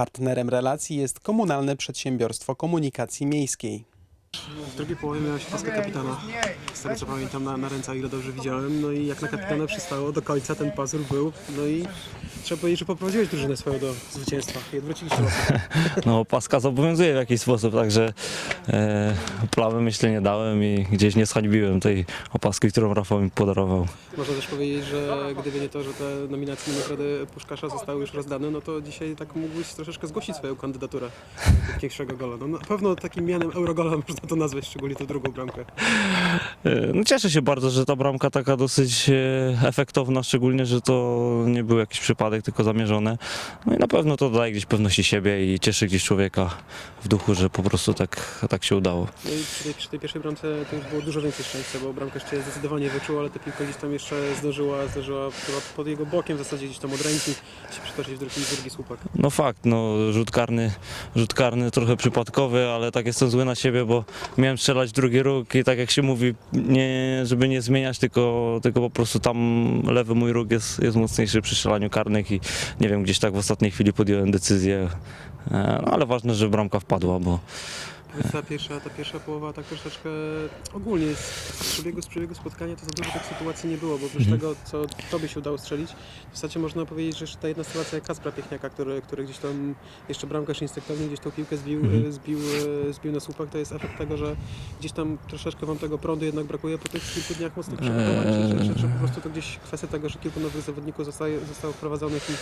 Partnerem relacji jest Komunalne Przedsiębiorstwo Komunikacji Miejskiej. W drugiej połowie miałeś paskę kapitana. Z tego co pamiętam na, na ręce, ile dobrze widziałem. No i jak na kapitana przystało, do końca ten pazur był. No i trzeba powiedzieć, że poprowadziłeś drużynę swoją do zwycięstwa i odwróciliście losy. No, paska zobowiązuje w jakiś sposób, także e, plawy myślę nie dałem i gdzieś nie zhańbiłem tej opaski, którą Rafał mi podarował. Można też powiedzieć, że gdyby nie to, że te nominacje na nagrody Puszkasza zostały już rozdane, no to dzisiaj tak mógłbyś troszeczkę zgłosić swoją kandydaturę do pierwszego gola. No na pewno takim mianem Eurogola można to nazwać, szczególnie tą drugą bramkę. E, no, cieszę się bardzo, że ta bramka taka dosyć e, efektowna, szczególnie, że to nie był jakiś przypadek, tylko zamierzone. No i na pewno to daje gdzieś pewności siebie i cieszy gdzieś człowieka w duchu, że po prostu tak, tak się udało. No i przy tej, przy tej pierwszej bramce to już było dużo więcej szczęścia, bo bramkarz cię zdecydowanie wyczuł, ale ta piłka gdzieś tam jeszcze zdążyła, zdążyła pod jego bokiem w zasadzie gdzieś tam od ręki się przytoczyć w drugi, w drugi słupak. No fakt, no rzut karny, rzut karny trochę przypadkowy, ale tak jestem zły na siebie, bo miałem strzelać drugi róg i tak jak się mówi, nie, żeby nie zmieniać, tylko, tylko po prostu tam lewy mój róg jest, jest mocniejszy przy strzelaniu karnych i nie wiem, gdzieś tak w ostatniej chwili podjąłem decyzję, E, no ale ważne, że bramka wpadła, bo Ta pierwsza, ta pierwsza połowa tak troszeczkę ogólnie z, przebiegu, z przebiegu spotkania to za dużo tych sytuacji nie było, bo oprócz tego, co tobie się udało strzelić, w zasadzie można powiedzieć, że jeszcze ta jedna sytuacja jak Kaspra Piechniaka, który, który gdzieś tam jeszcze bramkarz instynktownie gdzieś tą piłkę zbił, e, zbił, e, zbił na słupach, to jest efekt tego, że gdzieś tam troszeczkę wam tego prądu jednak brakuje po tych kilku dniach mocnych przygotowań, czy, czy, czy, czy po prostu to gdzieś kwestia tego, że kilku nowych zawodników zostaje, zostało wprowadzonych i,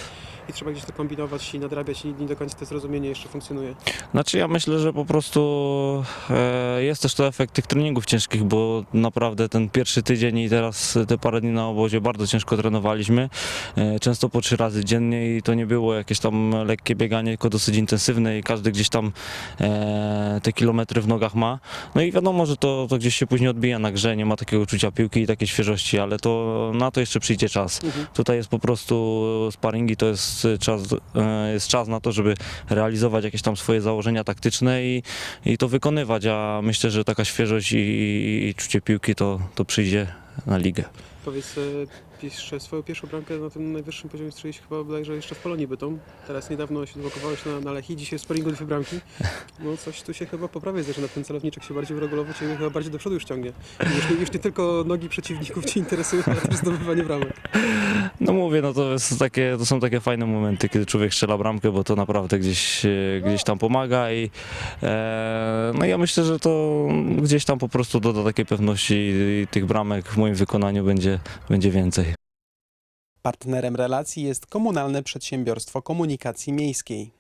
i trzeba gdzieś to kombinować i nadrabiać i nie do końca to zrozumienie jeszcze funkcjonuje. Znaczy ja myślę, że po prostu e, jest też to efekt tych treningów ciężkich, bo naprawdę ten pierwszy tydzień i teraz te parę dni na obozie bardzo ciężko trenowaliśmy. E, często po trzy razy dziennie i to nie było jakieś tam lekkie bieganie, tylko dosyć intensywne i każdy gdzieś tam e, te kilometry w nogach ma. No i wiadomo, że to, to gdzieś się później odbija na grze, nie ma takiego czucia piłki i takiej świeżości, ale to na to jeszcze przyjdzie czas. Tutaj jest po prostu sparingi, to jest czas, e, jest czas na to, żeby realizować jakieś tam swoje założenia taktyczne i, i to wykonywać, a myślę, że taka świeżość i, i, i czucie piłki to, to przyjdzie na ligę. Powiedz, e, pierwsze, swoją pierwszą bramkę na tym najwyższym poziomie strzeliłeś chyba bodajże jeszcze w Polonii Bytom. Teraz niedawno się blokowałeś na, na Lechii, dzisiaj w sparingu dwie bramki. No coś tu się chyba poprawia, zaczyna ten celowniczek się bardziej uregulować i chyba bardziej do przodu już ciągnie. Już, nie- już nie tylko nogi przeciwników Cię interesują, ale też zdobywanie bramek. No mówię, no to, jest takie, to są takie fajne momenty, kiedy człowiek strzela bramkę, bo to naprawdę gdzieś, e, gdzieś tam pomaga i e, no ja myślę, że to gdzieś tam po prostu doda takiej pewności i tych bramek w moim wykonaniu będzie, będzie więcej. Partnerem relacji jest Komunalne Przedsiębiorstwo Komunikacji Miejskiej.